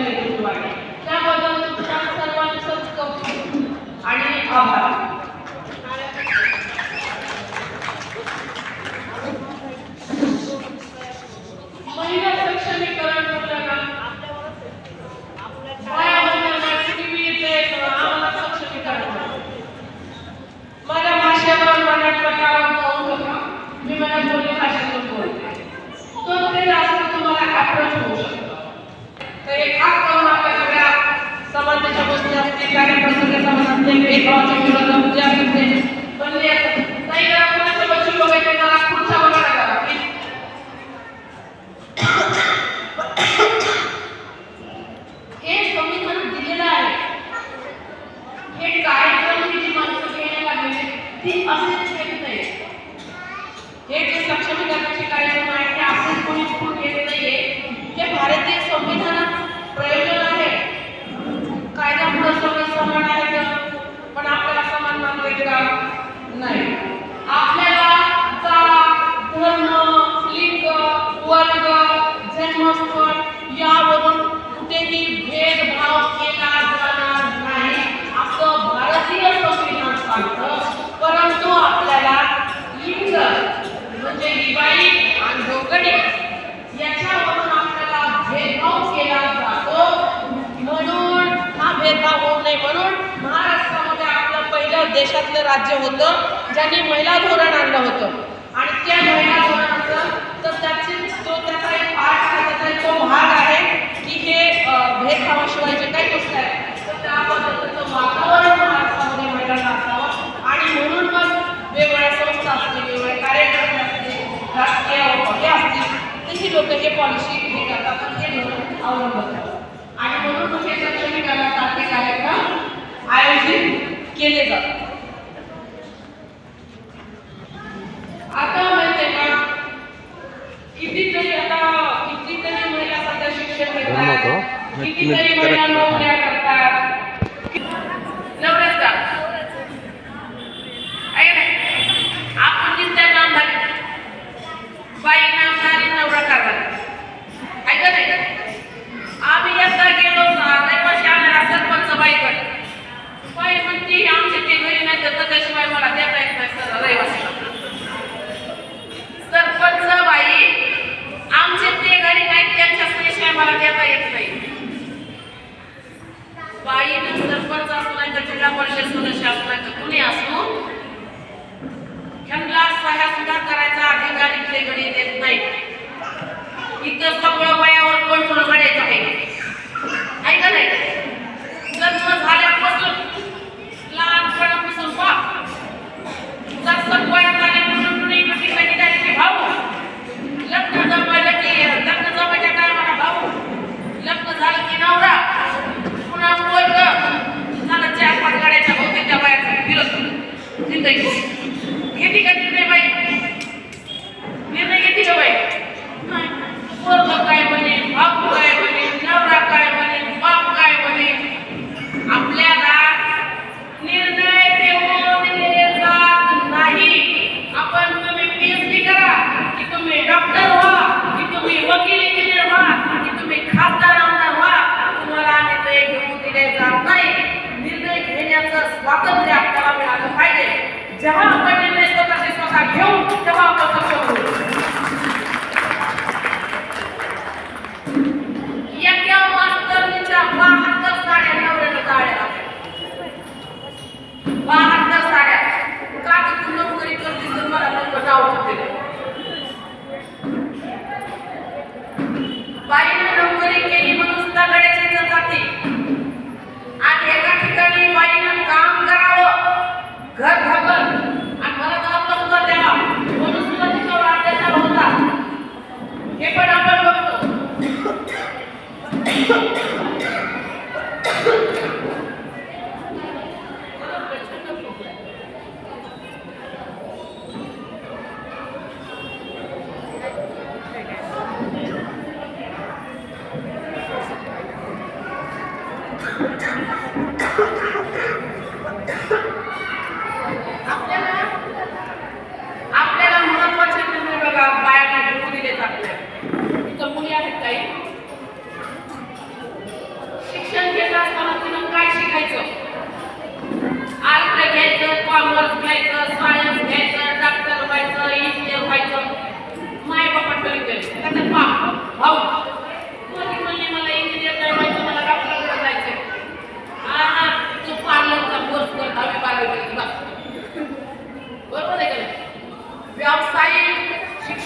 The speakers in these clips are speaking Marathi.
नेतृत्व आहे त्याबद्दल तुमच्या सर्वांचंच कौतुक आणि आभार महिला सक्षमीकरण माझ्या भाषेवर माझ्या प्रकारावर जाऊ मी माझ्या बोली भाषेतून बोलते तो ते जास्त तुम्हाला आपण Thank you. देशातलं राज्य होतं ज्यांनी महिला धोरण आणलं होतं. आणि त्या महिला धोरणाचं तर त्याचे तो त्याचा एक पाठ आहे त्याचा एक भाग आहे की हे भेदभावाशिवाय जे काही गोष्ट आहे तर त्याबद्दलचं वातावरण आणि म्हणून मग वेगवेगळ्या संस्था कार्यक्रम असतील असतील हे पॉलिसी हे करतात हे आणि म्हणून हे सक्षमीकरणासारखे कार्यक्रम आयोजित केले जातात. कितीतरी महिला नोकऱ्या करतात. नवऱ्याचा. आहे ना आपण जिथे नामधारी बाई नामधारी नवरा करणार. ऐका नाही? आम्ही एकदा गेलो रहिवाशी आणायला सरपंच बाईकडे बाई म्हणते आमच्या ते घरी नाही तर त्याशिवाय मला देता येत नाही सर रहिवासी सरपंच बाई आमचे ते घरी नाही त्यांच्या स्त्रीशिवाय मला देता येत बाईनं सरपंच असू नाही तर जिल्हा परिषद सदस्य असू नाही तर कुणी असू? ह्यांना सह्या सुद्धा करायचा अधिकार इथले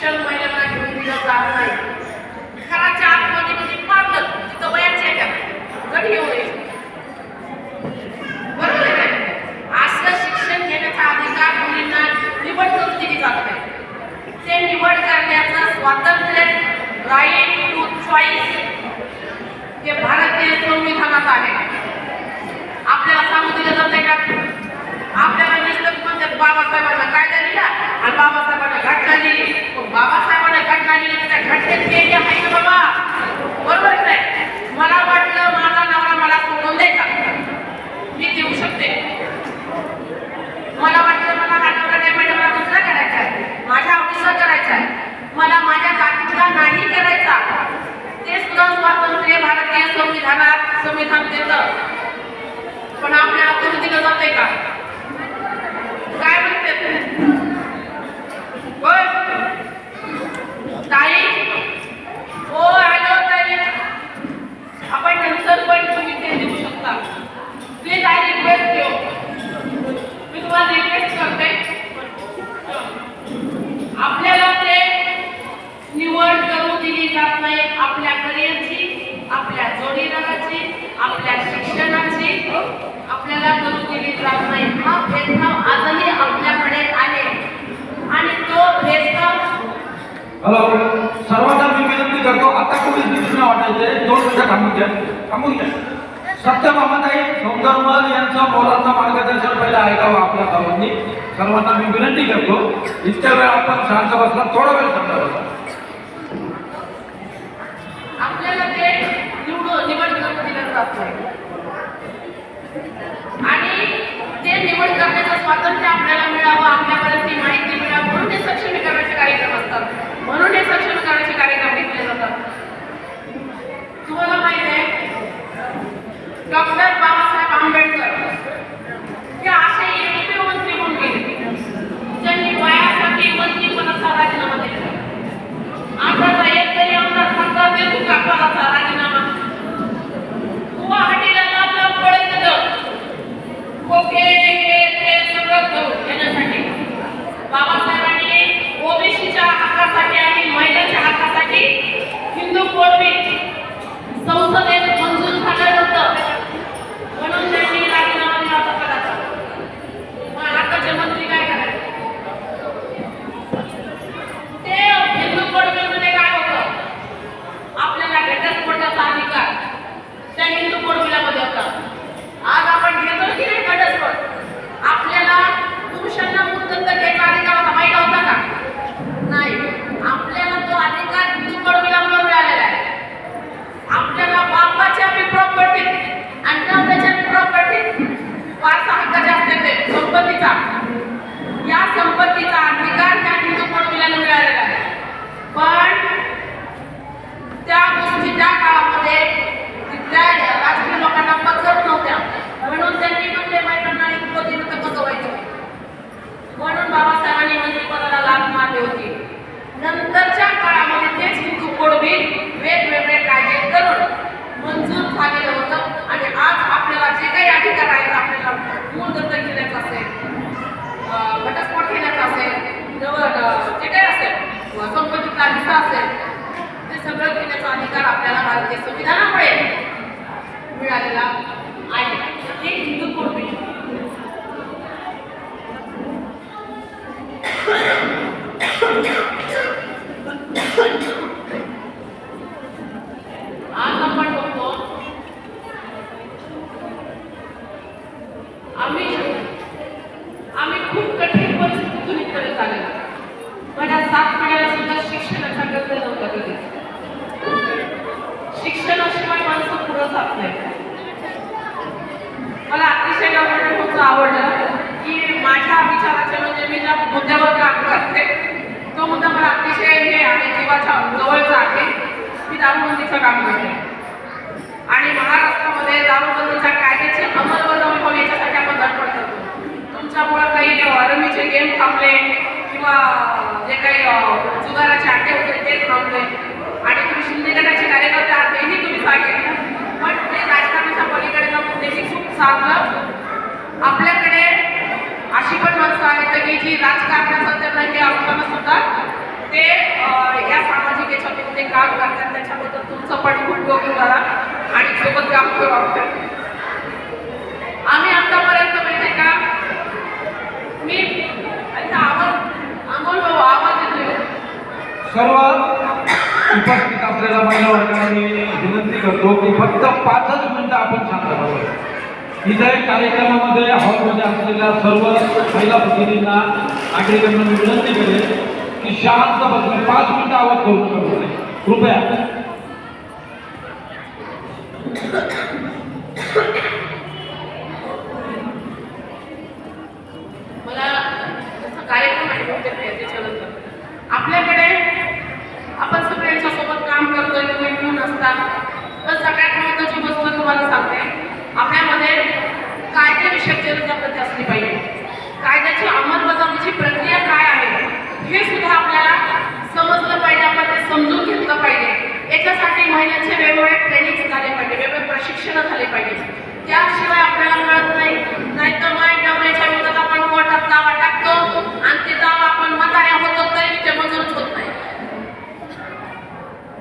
शिक्षण महिलांना घेऊन दिलं जात नाही. घराच्या आतमध्ये म्हणजे पार्लर तिथं वयाच्या घ्या घरी येऊ नये आहे असं शिक्षण घेण्याचा अधिकार मुलींना निवड करून दिली जात ते निवड करण्याचं स्वातंत्र्य राईट टू चॉईस हे भारतीय संविधानात आहे. आपल्याला सांगू दिलं जाते का? आपल्याला निश्चित म्हणतात बाबासाहेब একটা ঘাটতি सर्वांना मी विनंती करतो आता कुठे दिसून वाटायचे? दोन मिनिटं थांबून द्या थांबून घ्या. सत्य मामाताई सौंदरमल यांचा मोलाचा मार्गदर्शन पहिला ऐकावं आपल्या सर्वांनी सर्वांना मी विनंती करतो इतक्या वेळ आपण शांत बसला थोडा वेळ शांत बसला ते आणि ते निवड करण्याचं स्वातंत्र्य आपल्याला डॉक्टर बाबासाहेब आंबेडकर हे असे एकमेव मंत्री म्हणून गेले. त्यांनी वयासाठी मंत्री पण असा राजीनामा दिला. आमदारचा एक तरी आमदार खासदार देऊ का कोणाचा राजीनामा? गुवाहाटीला लागलं पळत ओके हे ओबीसीच्या हक्कासाठी आणि महिलांच्या हक्कासाठी हिंदू कोडवी संसदेत करते तो मुद्दा मला अतिशय हे आहे जीवाचा जवळचा आहे. मी दारूबंदीचं काम करते. आणि महाराष्ट्रामध्ये दारूबंदीच्या कायद्याची अंमलबजावणी व्हावी याच्यासाठी आपण धडपड करतो. तुमच्यामुळं काही आर्मीचे गेम थांबले किंवा जे काही जुगाराचे आटे होते ते थांबले. आणि तुम्ही शिंदे गटाचे कार्यकर्ते आहात तुम्ही भाग घेतला. पण ते राजकारणाच्या पलीकडे जाऊन त्याची खूप चांगलं ते काम करतात त्याच्याबद्दल तुमचं पण खूप गौरव करा आणि सोबत काम करू आपण. आम्ही आतापर्यंत माहिती का? मी आवाज अमोल हो, भाऊ आवाज येतोय. सर्व उपस्थित असलेल्या महिला वर्गाने मी विनंती करतो की फक्त पाचच मिनिटं आपण शांत राहावं इथे कार्यक्रमामध्ये हॉलमध्ये असलेल्या सर्व महिला प्रतिनिधींना नागरिकांना मी विनंती केली की शांत बसणे पाच मिनिटं आवाज करू शकतो कृपया. मला त्याचा कार्यक्रम आहे त्याच्यानंतर आपल्याकडे आपण सगळ्यांच्या सोबत काम करतोय तुम्ही म्हणून असतात तर सगळ्यात महत्त्वाची गोष्ट तुम्हाला सांगते आपल्यामध्ये कायदेविषयक जनजागृती असली पाहिजे कायद्याची अंमलबजावणीची प्रक्रिया काय आहे हे सुद्धा आपल्याला समजलं पाहिजे आपण ते समजून घेतलं त्याच्यासाठी महिलांचे वेगवेगळे ट्रेनिंग झाले पाहिजे वेगवेगळे प्रशिक्षण झाले पाहिजे. त्याशिवाय आपल्याला मिळत नाही नाही तर माय डबल्याच्या विरोधात आपण कोर्टात दावा टाकतो आणि ते दावा आपण म्हाताऱ्या होतो तरी ते मंजूरच होत नाही.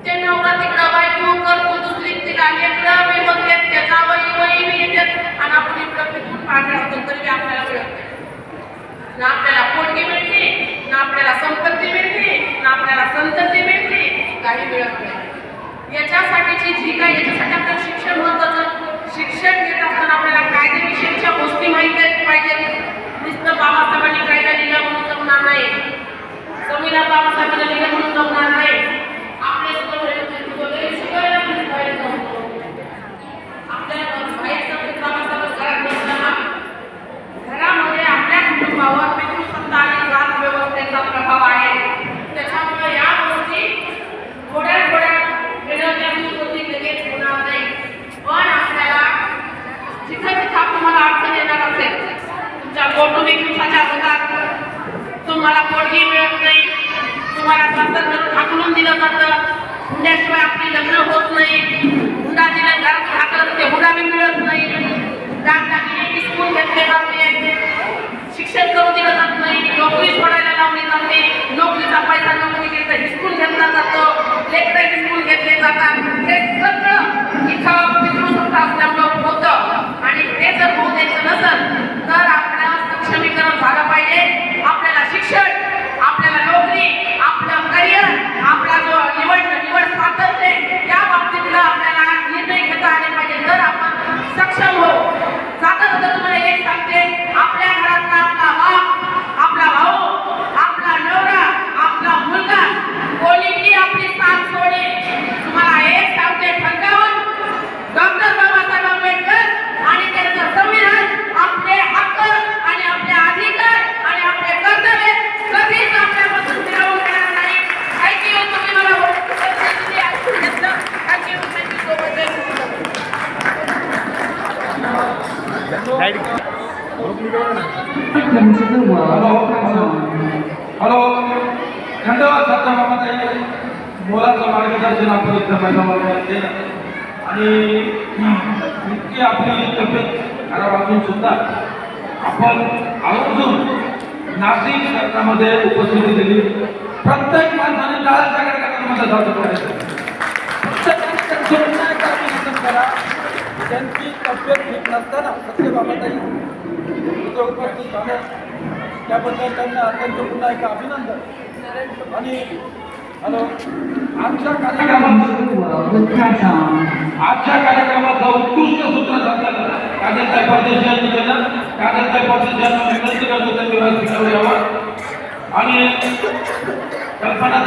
ते नवरा तिकडं बायको करतो दुसरी तिला लेकरं बी बघतात ते जावई वही बी येतात आणि आपण इकडं पिकून पांढऱ्या होतो तरी बी आपल्याला मिळत नाही ना आपल्याला पोटगी मिळते ना आपल्याला संपत्ती मिळते ना आपल्याला संतती मिळते काही मिळत नाही याच्यासाठीची जी काही याच्यासाठी आपल्याला शिक्षण महत्वाचं शिक्षण घेत असताना आपल्याला कायदेविषयीच्या गोष्टी माहिती पाहिजेत. नुसतं बाबासाहेबांनी कायदा लिहिला म्हणून जमणार नाही. संविधान बाबासाहेबांनी लिहिलं म्हणून जमणार नाही आपले सुद्धा वगैरे शिकायला पण पाहिजे आपल्या बाहेरचं बाबासाहेब घरात बसताना घरामध्ये आपल्या कुटुंबावर पितृसत्ता आणि जात व्यवस्थेचा प्रभाव आहे त्याच्यामुळे या गोष्टी थोड्या थोड्या वेळाच्या गोष्टी लगेच होणार नाही पण आपल्याला जिथं जिथं तुम्हाला अडचण येणार असेल तुमच्या कौटुंबिक दिवसाच्या होतात तुम्हाला पोरगी मिळत नाही तुम्हाला सासर हाकलून दिलं जातं हुंड्याशिवाय आपली लग्न होत नाही हुंडा दिला घरात हाकलं ते हुंडा बी मिळत नाही दागदागिने स्कूल घेतले शिक्षण करून दिलं जात नाही. नोकरी सोडायला लावली जाते नोकरीचा पैसा नोकरी घेतला हिसकून घेतला जातो. लेकडे हिसकून घेतले जातात. हे सगळं इथं पितृसत्ता असल्यामुळं होतं. आणि हे जर होऊ द्यायचं नसेल तर आपल्याला सक्षमीकरण झालं पाहिजे आपल्याला शिक्षण आपल्याला नोकरी आपलं करिअर आपला जो निवड निवड स्वातंत्र्य या बाबतीतला आपल्याला निर्णय घेता आले पाहिजे तर आपण सक्षम हो जाता जाता तुम्हाला एक सांगते आपल्या घरातला आपला बाप आपला भाऊ आपला नवरा आपला मुलगा कोणीही आपली साथ सोडे तुम्हाला एक सांगते ठणकावून डॉक्टर बाबासाहेब आंबेडकर आणि त्यांचं संविधान आपले हक्क आणि आपले अधिकार आणि आपले कर्तव्य कधीच आपल्यापासून फिरवून घेणार नाही थँक्यू तुम्ही मला संधी ऐकून घेतलं thank you thank you so much Welcome to the world of song. Hello Khandwa छात्र मामाताई मार्गदर्शन आपण इथं पहिल्या आणि इतकी आपली तब्येत खराब असून सुद्धा आपण आवर्जून नाशिक शहरामध्ये उपस्थिती दिली प्रत्येक माणसाने लालच्या कार्यक्रमामध्ये जातो करायचं प्रत्येकाने करा त्यांची तब्येत ठीक नसताना सत्यबाबाताई इथं उपस्थित झाले त्याबद्दल त्यांना अत्यंत पुन्हा एक अभिनंदन. आणि हॅलो. आजच्या कार्यक्रमात आजच्या कार्यक्रमाचा उत्कृष्ट सूत्रसंचालन कागदताई परदेश यांनी केलं. कागदताई परदेश यांना विनंती करतो त्यांनी व्यासपीठावर आणि कल्पना